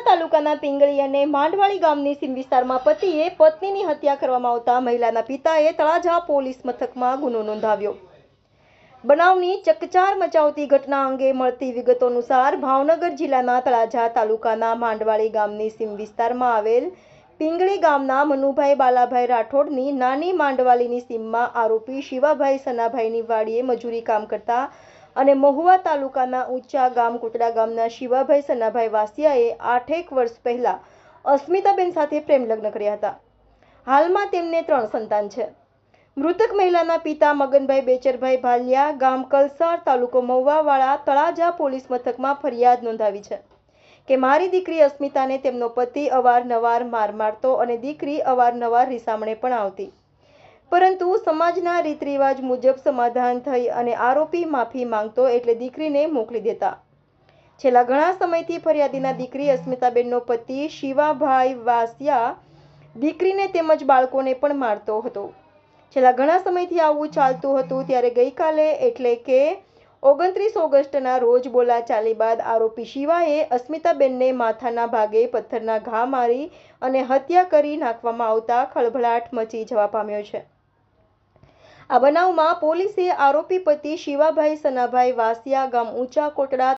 તાલુકાના પિંગળી અને માંડવાળી ગામની સીમ વિસ્તારમાં પતિએ પત્નીની હત્યા કરવામાં આવતા મહિલાના પિતાએ તળાજા પોલીસ મથકમાં ગુનો નોંધાવ્યો. બનાવની ચકચાર મચાવતી ઘટના અંગે મળતી વિગતો અનુસાર ભાવનગર જિલ્લાના તળાજા તાલુકાના માંડવાળી ગામની સીમ વિસ્તારમાં આવેલ પિંગળી ગામના મનુભાઈ બાલાભાઈ રાઠોડની નાની માંડવાલીની સીમમાં આરોપી શિવાભાઈ સનાભાઈની વાડીએ મજૂરી કામ કરતા અને મહુવા તાલુકાના ઊંચા ગામ કુટડા ગામના શિવાભાઈ સનાભાઈ વાસિયાએ આઠેક વર્ષ પહેલા અસ્મિતાબેન સાથે પ્રેમ લગ્ન કર્યા હતા. હાલમાં તેમને ત્રણ સંતાન છે. મૃતક મહિલાના પિતા મગનભાઈ બેચરભાઈ ભાલિયા ગામ કલસાર તાલુકો મહુવાવાળા તળાજા પોલીસ મથકમાં ફરિયાદ નોંધાવી છે કે મારી દીકરી અસ્મિતાને તેમનો પતિ અવારનવાર માર મારતો અને દીકરી અવારનવાર રિસામણે પણ આવતી. પરંતુ સમાજના રીત રિવાજ મુજબ સમાધાન થઈ અને આરોપી માફી માંગતો એટલે દીકરીને મોકલી દેતા. છેલ્લા ઘણા સમયથી ફરિયાદીના દીકરી અસ્મિતાબેનનો પતિ શિવાભાઈ વાસિયા દીકરીને તેમજ બાળકોને પણ મારતો હતો. છેલ્લા ઘણા સમયથી આવું ચાલતું હતું ત્યારે ગઈકાલે એટલે કે ઓગણત્રીસ ઓગસ્ટના રોજ બોલાચાલી બાદ આરોપી શિવાએ અસ્મિતાબેનને માથાના ભાગે પથ્થરના ઘા મારી અને હત્યા કરી નાખવામાં આવતા ખળભળાટ મચી જવા પામ્યો છે. આ બનાવમાં પોલીસે આરોપી પતિ શિવાભાઈ સનાભાઈ વાસિયા ગામ ઊંચા કોટડા